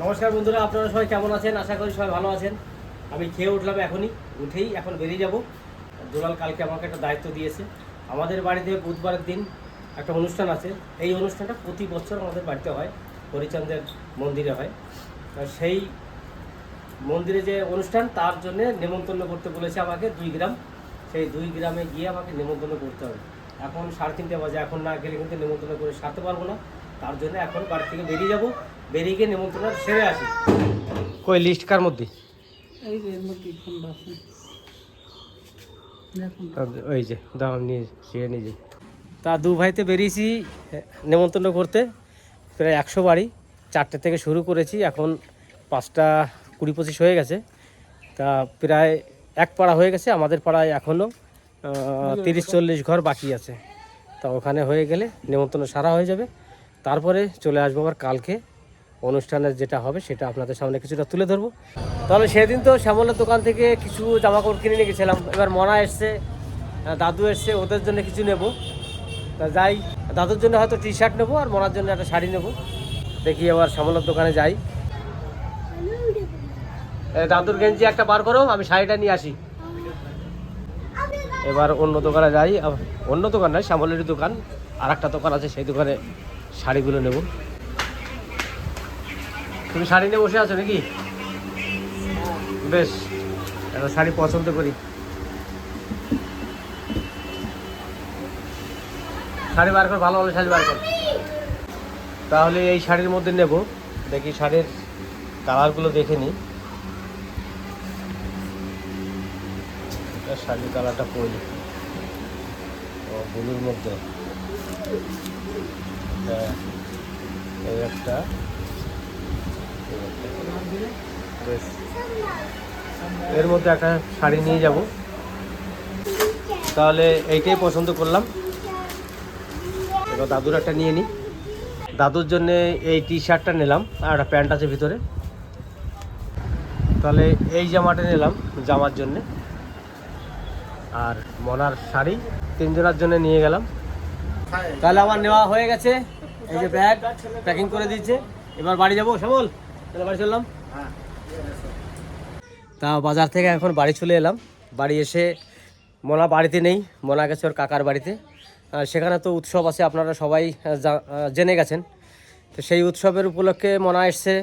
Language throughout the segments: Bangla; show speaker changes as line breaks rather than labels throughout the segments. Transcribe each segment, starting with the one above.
নমস্কার বন্ধুরা, আপনারা সবাই কেমন আছেন? আশা করি সবাই ভালো আছেন। আমি খেয়ে উঠলাম এখনই, উঠেই এখন বেরিয়ে যাব। দুলাল কালকে আমাকে একটা দায়িত্ব দিয়েছে। আমাদের বাড়িতে বুধবারের দিন একটা অনুষ্ঠান আছে। এই অনুষ্ঠানটা প্রতি বছর আমাদের বাড়িতে হয় হরিচন্দ্রের মন্দিরে হয়। সেই মন্দিরে যে অনুষ্ঠান, তার জন্য নেমন্তন্ন করতে বলেছে আমাকে দুই গ্রাম। সেই দুই গ্রামে গিয়ে আমাকে নেমন্তন্ন করতে হবে। এখন সাড়ে তিনটে বাজে, এখন না গেলে কিন্তু নেমন্তন্ন করে সারতে পারব না। তার জন্য এখন বাড়ি থেকে বেরিয়ে যাব। বেরিয়ে গিয়ে নেমন্তন্ন সেরে আসি। কই লিস্ট কার মধ্যে?
এই যে এর মধ্যে
ওই যে দাম নিয়ে নিজে তা দু ভাইতে বেরিয়েছি নেমন্তন্ন করতে। প্রায় একশো বাড়ি চারটে থেকে শুরু করেছি এখন পাঁচটা কুড়ি পঁচিশ হয়ে গেছে। তা প্রায় এক পাড়া হয়ে গেছে আমাদের পাড়ায় এখনও তিরিশ চল্লিশ ঘর বাকি আছে। তা ওখানে হয়ে গেলে নেমন্তন্ন সারা হয়ে যাবে। তারপরে চলে আসব আবার কালকে। অনুষ্ঠানের যেটা হবে সেটা আপনাদের সামনে কিছুটা তুলে ধরবো। তাহলে সেদিন তো শ্যামলের দোকান থেকে কিছু জামা কাপড় কিনে নিয়ে গেছিলাম। এবার মনা এসছে দাদু এসছে, ওদের জন্য কিছু নেব। তা যাই, দাদুর জন্য হয়তো টি শার্ট নেব আর মনার জন্য একটা শাড়ি নেব। দেখি এবার শ্যামলের দোকানে যাই। দাদুর গেঞ্জি একটা বার করো আমি শাড়িটা নিয়ে আসি। এবার অন্য দোকানে যাই অন্য দোকান নয় শ্যামলের দোকান। আর একটা দোকান আছে, সেই দোকানে শাড়িগুলো নেব। তুমি শাড়ি নিয়ে বসে আছো নাকি? বেশ একটা শাড়ি পছন্দ করি। শাড়ি বার কর, ভালো ভালো শাড়ি বার কর। তাহলে এই শাড়ির মধ্যে নেব। দেখি শাড়ির কালারগুলো দেখে নিই। শাড়ির কালারটা পরি। ও মধ্যে। হ্যাঁ একটা। এর মধ্যে একটা শাড়ি নিয়ে যাব। তাহলে এইটাই পছন্দ করলাম। এবার দাদুর একটা নিয়ে নিই দাদুর জন্য এই টি শার্টটা নিলাম, আর একটা প্যান্ট আছে ভিতরে। তাহলে এই জামাটা নিলাম জামার জন্যে। আর মনার শাড়ি তিনজনের জন্য নিয়ে গেলাম। তাহলে আমার নেওয়া হয়ে গেছে। এই যে ব্যাগ প্যাকিং করে দিয়েছে। এবার বাড়ি যাব, শ্যামল? তাহলে বাড়ি চললাম? তা বাজার থেকে এখন বাড়ি চলে এলাম। বাড়ি এসে মোনা বাড়িতে নেই মোনা গেছে ওর কাকার বাড়িতে। সেখানে তো উৎসব আছে আপনারা সবাই জেনে গেছেন। তো সেই উৎসবের উপলক্ষে মোনা এসছে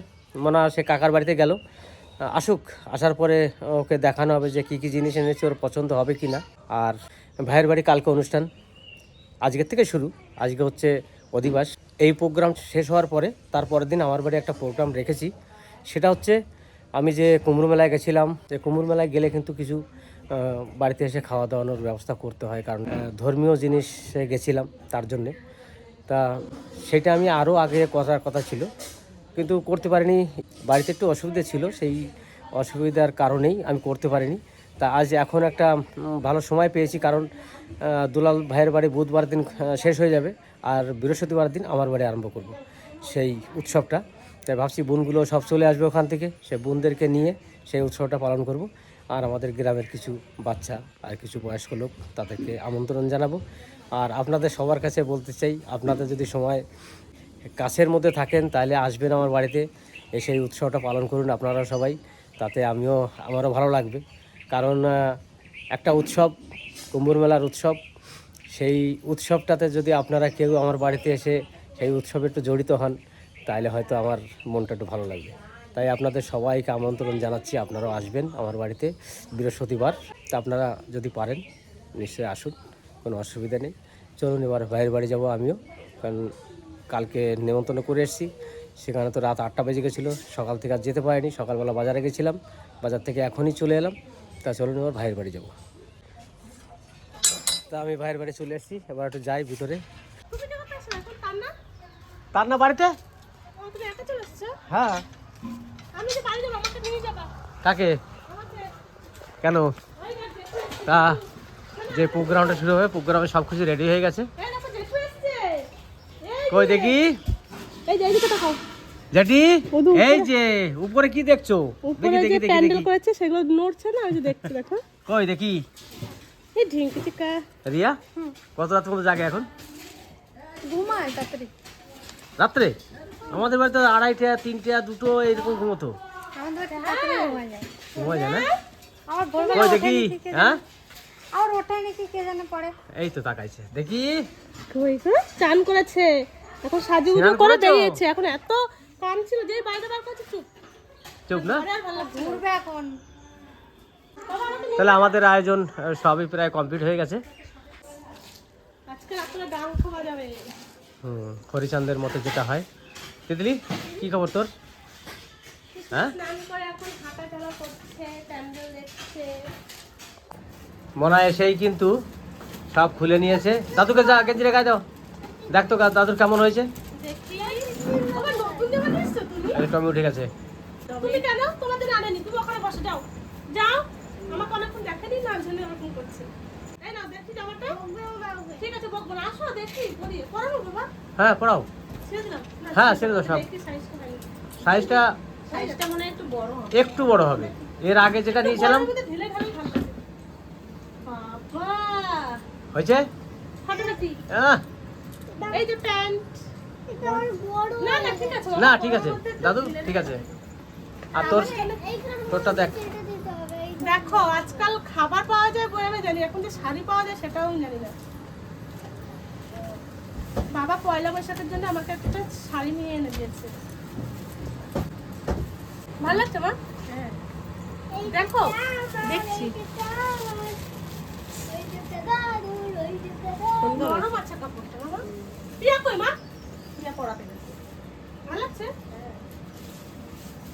মোনা সে কাকার বাড়িতে গেল। আসুক আসার পরে ওকে দেখানো হবে যে কী কী জিনিস এনেছে ওর পছন্দ হবে কি না আর ভাইয়ের বাড়ি কালকে অনুষ্ঠান। আজকের থেকে শুরু। আজকে হচ্ছে অধিবাস। এই প্রোগ্রাম শেষ হওয়ার পরে তারপরের দিন আমার বাড়ি একটা প্রোগ্রাম রেখেছি। সেটা হচ্ছে আমি যে কুমড়ো মেলায় গেছিলাম, যে কুমড়ো মেলায় গেলে কিন্তু কিছু বাড়িতে এসে খাওয়া দাওয়ানোর ব্যবস্থা করতে হয়। কারণ ধর্মীয় জিনিসে গেছিলাম তার জন্যে। তা সেটা আমি আরও আগে করার কথা ছিল। কিন্তু করতে পারিনি। বাড়িতে একটু অসুবিধা ছিল, সেই অসুবিধার কারণেই আমি করতে পারিনি। তা আজ এখন একটা ভালো সময় পেয়েছি কারণ দুলাল ভাইয়ের বাড়ি বুধবার দিন শেষ হয়ে যাবে আর বৃহস্পতিবার দিন আমার বাড়ি আরম্ভ করব সেই উৎসবটা। তাই ভাবছি বোনগুলো সব চলে আসবে ওখান থেকে, সে বোনদেরকে নিয়ে সেই উৎসবটা পালন করব। আর আমাদের গ্রামের কিছু বাচ্চা আর কিছু বয়স্ক লোক তাদেরকে আমন্ত্রণ জানাব। আর আপনাদের সবার কাছে বলতে চাই, আপনাদের যদি সময় কাছের মধ্যে থাকেন, তাহলে আসবেন আমার বাড়িতে, এসে এই উৎসবটা পালন করুন আপনারা সবাই, তাতে আমিও, আমারও ভালো লাগবে। কারণ একটা উৎসব, কুম্ভর মেলার উৎসব, সেই উৎসবটাতে যদি আপনারা কেউ আমার বাড়িতে এসে সেই উৎসবে একটু জড়িত হন তাহলে হয়তো আমার মনটা একটু ভালো লাগবে। তাই আপনাদের সবাইকে আমন্ত্রণ জানাচ্ছি, আপনারাও আসবেন আমার বাড়িতে বৃহস্পতিবার। তা আপনারা যদি পারেন, নিশ্চয়ই আসুন, কোনো অসুবিধা নেই। চলুন এবার ভাইয়ের বাড়ি যাব আমিও, কারণ কালকে নেমন্তন্ন করে এসেছি। সেখানে তো রাত আটটা বেজে গেছিল, সকাল থেকে আর যেতে পারিনি, সকালবেলা বাজারে গেছিলাম, বাজার থেকে এখনই চলে এলাম। তা চলুন এবার ভাইয়ের বাড়ি যাব। তা আমি ভাইয়ের বাড়ি চলে এসেছি এবার একটু যাই ভিতরে।
তার না?
বাড়িতে? হ্যাঁ। কাকে? কেন? তা যে প্রোগ্রামটা শুরু হবে প্রোগ্রামে সব কিছু রেডি হয়ে গেছে?
এই দেখো এই
কই দেখি?
তো
এই যে উপরে কি দেখছ? দেখি
উপরে
দেখি
যে প্যান্ডেল করেছে সেগুলো নড়ছে না ওই যে দেখছি দেখো।
কই দেখি।
এই ঢিঙ্কি চিকা
রিয়া কত রাত পর্যন্ত জাগে এখন?
ঘুমায় তাড়াতাড়ি।
রাত্রে? আমাদের বাড়িতে আড়াইটা তিনটা দুটো এরকম ঘুমোতো।
ঘুমায় যায়।
না?
আবার
দেখি হ্যাঁ?
আবার ওঠায় নাকি কে জানে পড়ে
এই তো তাকাইছে। দেখি।
কই চান করেছে। এখন সাজুগুজু করে? বেরিয়েছে। এখন এত কাম ছিল যে বাইরে বার করছে চুপ।
চুপ না।
ঘুরবে এখন।
তাহলে আমাদের আয়োজন সবই প্রায় কমপ্লিট হয়ে গেছে।
আজকে রাত্রে গান খাওয়া যাবে।
হুম হরিচাঁদের মতো যেটা হয়। তিতলি কি খবর তোর? হ্যাঁ?
স্নান করে এখন হাঁটা চলা করছে প্যান্ডেল দেখছে।
মনে হয় এসেই কিন্তু সব খুলে নিয়েছে। দাদুকে যা গেঞ্জিরে গায়ে দাও। দেখ তো দাদুর কেমন হয়েছে
দেখি আবার নতুন জামা নিয়েছো তুমি
এই টমি উঠে গেছে
তুমি কেন? তোমাদের আনেনি তুমি ওখানে বসে যাও। যাও। আমাকে অনেকক্ষণ দেখেনি না ওই জন্য ওরকম করছে। এই না দেখি জামাটা। ঠিক আছে বকবো না। আসো দেখি পরি পরাবো বাবা।
হ্যাঁ পড়াও হ্যাঁ, ছেড়ে দাও সব।
সাইজটা
সাইজটা
মনে একটু বড় হবে।
একটু বড় হবে। এর আগে যেটা নিয়েছিলাম।
বাবা।
হয়েছে?
এই যে প্যান্ট। না না ঠিক আছে
না ঠিক আছে। দাদু ঠিক আছে। আর তোর তোরটা দেখ।
দেখো আজকাল খাবার পাওয়া যায় বলে আমি জানি এখন যে শাড়ি পাওয়া যায় সেটাও আমি জানি না। বাবা পয়লা বৈশাখের জন্য আমাকে একটা শাড়ি নিয়ে এনে দিয়েছে। ভালো লাগছে মা? দেখো দেখছি। নরম আছে কাপড়টা বাবা। প্রিয়া কই মা? প্রিয়া গেছে ভালো লাগছে?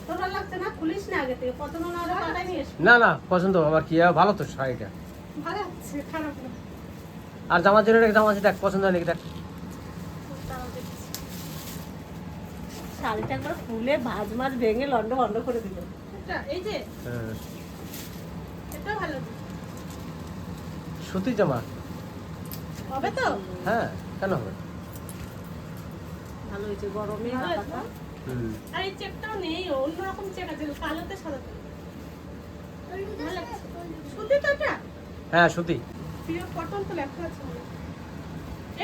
তোর ভালো লাগছে না? খুলিস না আগে থেকে। পছন্দ না হলে পাল্টাই নিয়ে
না না পছন্দ আমার কি ভালো তো শাড়িটা।
ভালো লাগছে খারাপ না।
আর জামার জন্য একটা জামা আছে দেখ পছন্দ হয় নাকি দেখ।
শাড়িটা করে ফুলে ভাজ মাছ ভেঙে লন্ড বন্ধ করে দিল।
এটা এই যে
হ্যাঁ।
এটা ভালো।
সুতির জামা।
হবে তো?
হ্যাঁ কেন হবে?
ভালো হয়েছে গরমে
আর এই চেকটাও নেই অন্যরকম চেক আছে কালোতে সাদাতে ভালো লাগছে। সুতি তো এটা?
হ্যাঁ সুতি।
পিওর কটন তো লেখা আছে।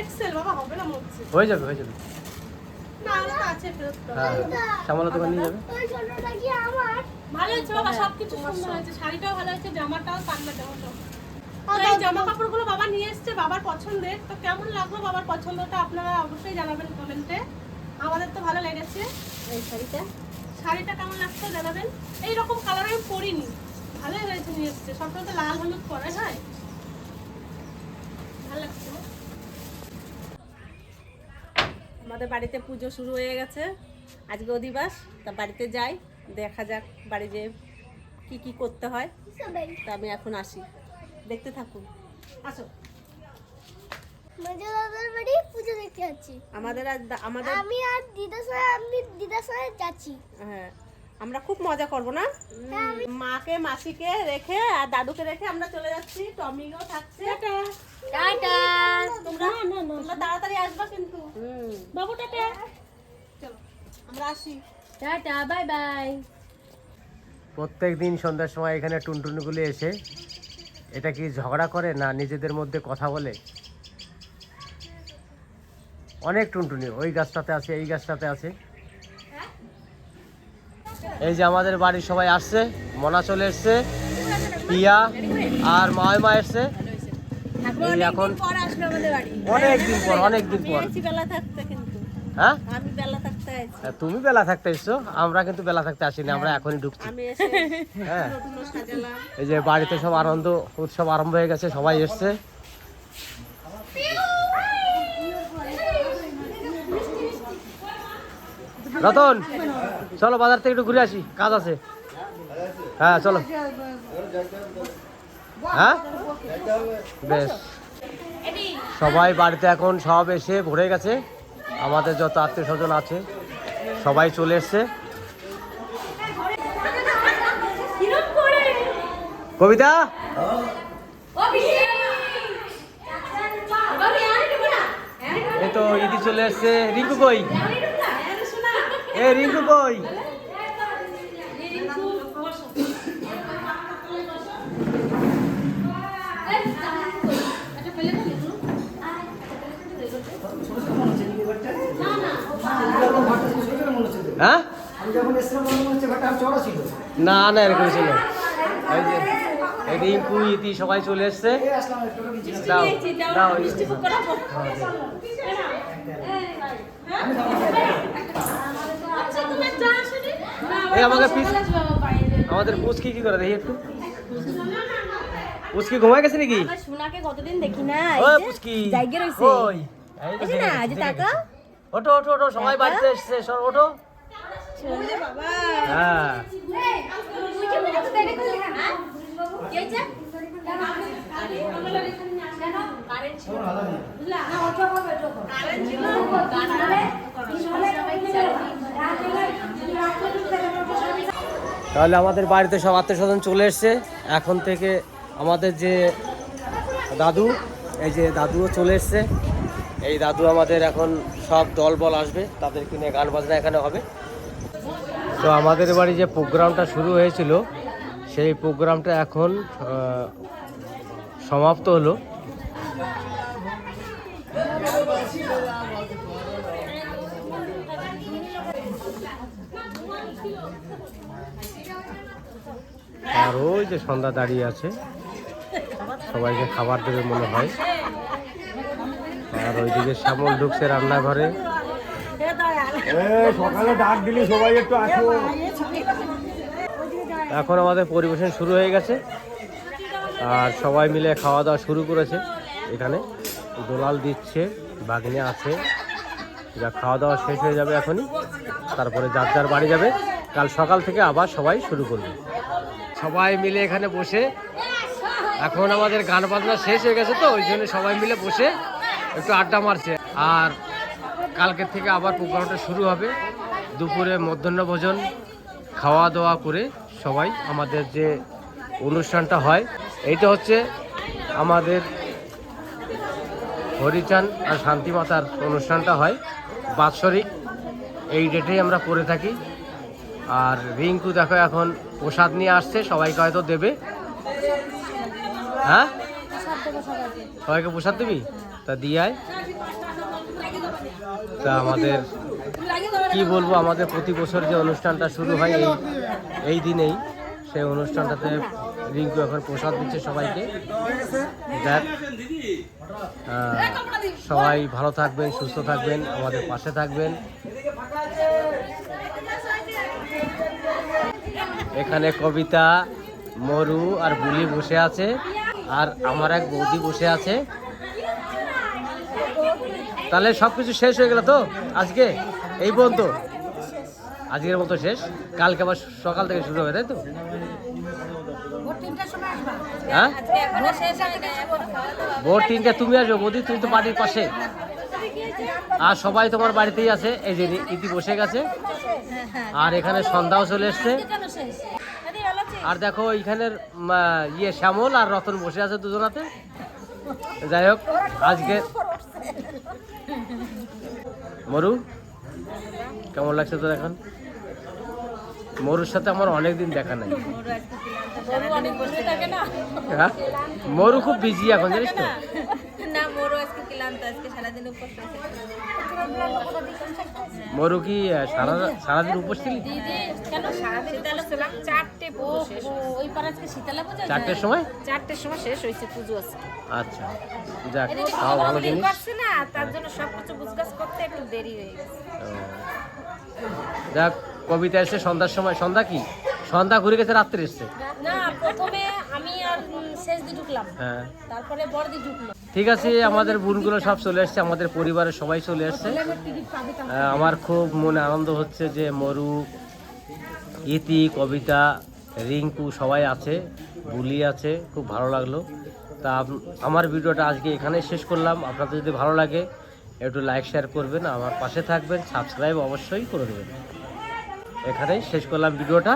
এক্সেল বাবা হবে না মনে হচ্ছে
হয়ে যাবে হয়ে যাবে।
না আরও আছে ফেরত
হ্যাঁ শ্যামলা দোকান নিয়ে যাবে।
ভালো হয়েছে বাবা সবকিছু সুন্দর হয়েছে শাড়িটাও ভালো হয়েছে জামাটাও এই জামা কাপড়গুলো বাবা নিয়ে এসেছে বাবার পছন্দের তো কেমন লাগল বাবার পছন্দটা আপনারা অবশ্যই জানাবেন কমেন্টে আমাদের তো ভালো লেগেছে।
এই শাড়িটা।
শাড়িটা কেমন লাগছে জানাবেন? এইরকম কালার আমি পরিনি। ভালোই হয়েছে নিয়ে এসেছে। সবসময় তো লাল হলুদ পরে হয়? ভালো লাগছে
আমাদের বাড়িতে পুজো শুরু হয়ে গেছে। আজকে অধিবাস তা বাড়িতে যাই দেখা যাক বাড়ি যে কি কি করতে হয়। তা আমি এখন আসি। দেখতে থাকুন। আসো।
দাদার বাড়ি পুজো দেখতে যাচ্ছি।
আমাদের আজ দা- আমাদের
আমি আর দিদার সাথে আমি দিদার সাথে যাচ্ছি।
হ্যাঁ আমরা খুব মজা করব না? মাকে মাসিকে রেখে আর দাদুকে রেখে আমরা চলে যাচ্ছি। টমিও থাকছে।
টাটা।
তোমরা তোমরা তাড়াতাড়ি আসবা কিন্তু।
বাবু টাটা।
চলো আমরা আসি।
Tata bye bye.
প্রত্যেক দিন সন্ধ্যার সময় এখানে টুনটুনিগুলি এসে এটা কি ঝগড়া করে না নিজেদের মধ্যে কথা বলে? অনেক টুনটুনি ওই গাছটাতে আছে এই গাছটাতে আছে। এই যে আমাদের বাড়ির সবাই আসছে মনা চলে এসছে পিয়া আর মায়মা এসছে। এখন
পর আসলো আমাদের বাড়ি।
অনেক দিন পর। অনেক দিন পর হ্যাঁ?
আইছি
তুমি বেলা থাকতে এসছো আমরা কিন্তু বেলা থাকতে আসিনি আমরা এখনই ঢুকছি। হ্যাঁ। এই যে বাড়িতে সব আনন্দ উৎসব আরম্ভ হয়ে গেছে সবাই এসছে। রতন, চলো বাজার থেকে একটু ঘুরে আসি, কাজ আছে। হ্যাঁ চলো। হ্যাঁ? বেশ। সবাই বাড়িতে এখন সব এসে ভরে গেছে। আমাদের যত আত্মীয় স্বজন আছে, সবাই চলে এসছে। কবিতা? এই তো ইদি চলে এসছে। রিঙ্কু কই? এ রিঙ্কু কই? হ্যাঁ? না না এরকম ছিল রিঙ্কু ইতি সবাই চলে এসছে। দাও দাও
মিষ্টি মুখ করাবো
আচ্ছা তোমার চা আসেনি
এই আমাকে পিস আমাদের পুচকি কি করে? দেখি একটু। পুচকি ঘুমায় গেছে নাকি?
আমার সোনাকে কতদিন দেখি না
ওই পুচকি।
জায়গা রইছে।
ওই। এই
না।
ওঠো ওঠো ওঠো সবাই বাড়িতে এসছে সর ওঠো। হ্যাঁ। তাহলে আমাদের বাড়িতে সব আত্মীয় স্বজন চলে এসছে। এখন থেকে আমাদের যে দাদু, এই যে দাদুও চলে এসছে। এই দাদু আমাদের এখন সব দল বল আসবে, তাদেরকে নিয়ে গান বাজনা এখানে হবে। তো আমাদের বাড়ি যে প্রোগ্রামটা শুরু হয়েছিল, সেই প্রোগ্রামটা এখন সমাপ্ত হলো। আর ওই যে সন্ধ্যা দাঁড়িয়ে আছে। সবাইকে খাবার দেবে মনে হয়। আর ওইদিকে শ্যামল ঢুকছে রান্নাঘরে।
সকালে ডাক দিলি সবাই একটু আসো।
এখন আমাদের পরিবেশন শুরু হয়ে গেছে। আর সবাই মিলে খাওয়া দাওয়া শুরু করেছে। এখানে দোলাল দিচ্ছে বাগনে আছে। যা খাওয়া দাওয়া শেষ হয়ে যাবে এখনই। তারপরে যার যার বাড়ি যাবে। কাল সকাল থেকে আবার সবাই শুরু করবে। সবাই মিলে এখানে বসে। এখন আমাদের গান বাজনা শেষ হয়ে গেছে তো, ওই জন্য সবাই মিলে বসে একটু আড্ডা মারছে। আর কালকের থেকে আবার প্রোগ্রামটা শুরু হবে। দুপুরে মধ্যাহ্ন ভোজন খাওয়া দাওয়া করে সবাই আমাদের যে অনুষ্ঠানটা হয়, এইটা হচ্ছে আমাদের হরিচান আর শান্তিমাতার অনুষ্ঠানটা হয়। বাৎসরিক, এই ডেটেই আমরা করে থাকি। আর রিঙ্কু দেখো এখন প্রসাদ নিয়ে আসছে, সবাইকে হয়তো দেবে। হ্যাঁ? সবাইকে প্রসাদ দিবি? তা দিয়ে তা আমাদের কি বলব, আমাদের প্রতি বছর যে অনুষ্ঠানটা শুরু হয় এই এই দিনেই, সেই অনুষ্ঠানটাতে রিঙ্কু এখন প্রসাদ দিচ্ছে সবাইকে। দেখ সবাই ভালো থাকবেন, সুস্থ থাকবেন, আমাদের পাশে থাকবেন। এখানে কবিতা মরু আর বুলি বসে আছে আর আমার এক বৌদি বসে আছে। তাহলে সব কিছু শেষ হয়ে গেল তো আজকে? এই পর্যন্ত? আজকের মতো শেষ? কালকে আবার সকাল থেকে শুরু হবে তাই তো? হ্যাঁ? ভোর তিনটা তুমি আসবে বৌদি তুমি তো বাড়ির পাশে। আর সবাই তোমার বাড়িতেই আছে। এই যে ইতি বসে গেছে। আর এখানে সন্ধ্যাও চলে এসছে। আর দেখো এইখানের ইয়ে শ্যামল আর রতন বসে আছে দুজনাতে। যাই হোক আজকে মরু কেমন লাগছে তোর এখন? মরুর সাথে আমার অনেকদিন দেখা নাই। হ্যাঁ? মরু খুব বিজি এখন জানিস তো?
আজকে ক্লান্ত আজকে সারাদিন উপর
মরু কি সারা সারাদিন উপোস ছিলি?
কেন সারাদিন তাহলে ছিলাম। চারটে পুজো শেষ
ওই পার আজকে শীতলা পুজো?
চারটের সময়?
চারটের সময় শেষ হয়েছে পুজো আজকে।
আচ্ছা যাক তাও ভালো জিনিস।
পারছে না তার জন্য করতে একটু দেরি হয়ে গেছে।
যাক কবিতা এসে সন্ধ্যার সময়। সন্ধ্যা কি? সন্ধ্যা ঘুরে গেছে রাত্রে এসছে।
না প্রথমে আমি আর শেষ দিয়ে ঢুকলাম।
হ্যাঁ।
তারপরে বড়দি ঢুকলো।
ঠিক আছে, আমাদের বোনগুলো সব চলে আসছে, আমাদের পরিবারের সবাই চলে আসছে। আমার খুব মনে আনন্দ হচ্ছে যে মরু, ইতি, কবিতা, রিঙ্কু সবাই আছে, বুলি আছে, খুব ভালো লাগল। তা আমার ভিডিওটা আজকে এখানে শেষ করলাম। আপনাদের যদি ভালো লাগে, একটু লাইক শেয়ার করবেন, আমার পাশে থাকবেন সাবস্ক্রাইব অবশ্যই করে দেবেন। এখানেই শেষ করলাম ভিডিওটা।